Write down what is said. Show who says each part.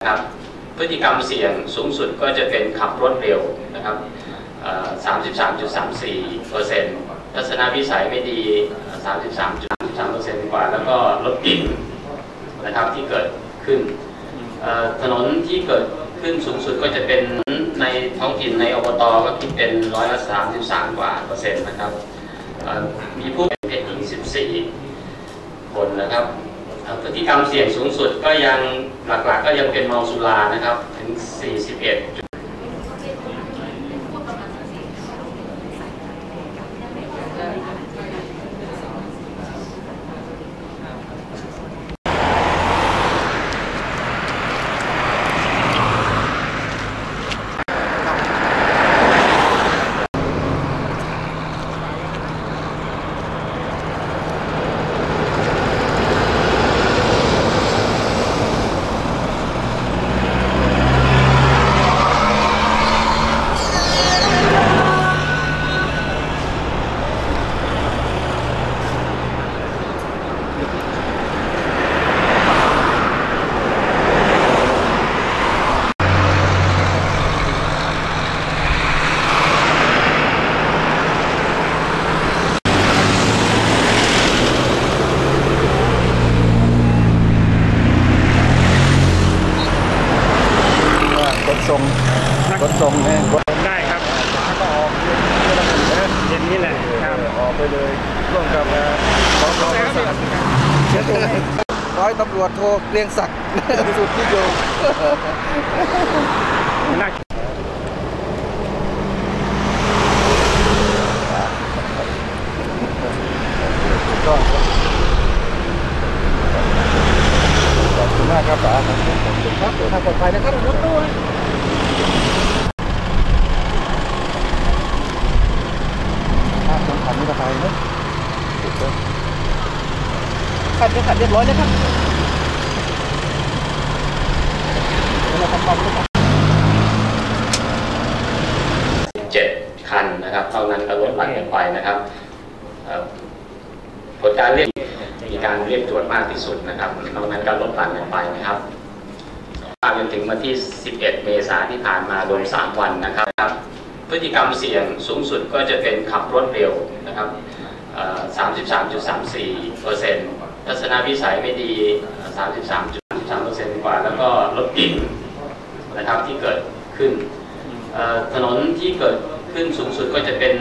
Speaker 1: นะครับพฤติกรรมเสี่ยงสูงสุดก็จะเป็นขับรถเร็วนะครับ33.34เปอร์เซ็นต์ทัศนวิสัยไม่ดี 33.33เปอร์เซ็นต์กว่า แล้วก็รถติดนะครับที่เกิดขึ้น ถนนที่เกิดขึ้นสูงสุดก็จะเป็นในท้องถิ่นในอบตก็คิดเป็นร้อยละ33 กว่าเปอร์เซ็นต์นะครับ มีผู้เป็นเพศหญิง 14 คนนะครับ ที่ติกรรมเสี่ยงสูงสุดก็ยังหลักๆ ก็ยังเป็นเมาสุรานะครับ ถึง 41
Speaker 2: ว่าขนส่งขนส่งเนี่ย
Speaker 3: ได้ครับ
Speaker 2: ก็ออกเย็นนี่แหละ
Speaker 3: เย็นนี้แหละครับ
Speaker 2: ออกไปเลยร่วมกับสองรองศักดิ์ร้อยตำรวจโทเกรียงศักดิ์สุดที่โยม
Speaker 3: น่า
Speaker 2: ถูกต้องครับขอบคุณมากครับป๋าขอบคุณครับเดินทางปลอดภัยนะครับรถตู้ภาพสำคัญนิรภัยนะสุดยอด ขัดขัดเรียบร้อยนะครับเราทำความรู้จัก
Speaker 1: 7คันนะครับ เท่านั้นก็ลดหลั่นกันไปนะครับผลการเรียกมีการเรียกตรวจมากที่สุดนะครับนอกนั้นก็ลดหลั่นกันไปนะครับจนถึงวันที่ 11 เมษายนที่ผ่านมารวม 3 วันนะครับ พฤติกรรมเสี่ยงสูงสุดก็จะเป็นขับรถเร็วนะครับ 33.34เปอร์เซ็นต์ ทัศนวิสัยไม่ดี 33.33เปอร์เซ็นต์กว่า แล้วก็รถติดนะครับที่เกิดขึ้นถนนที่เกิดขึ้นสูงสุดก็จะเป็น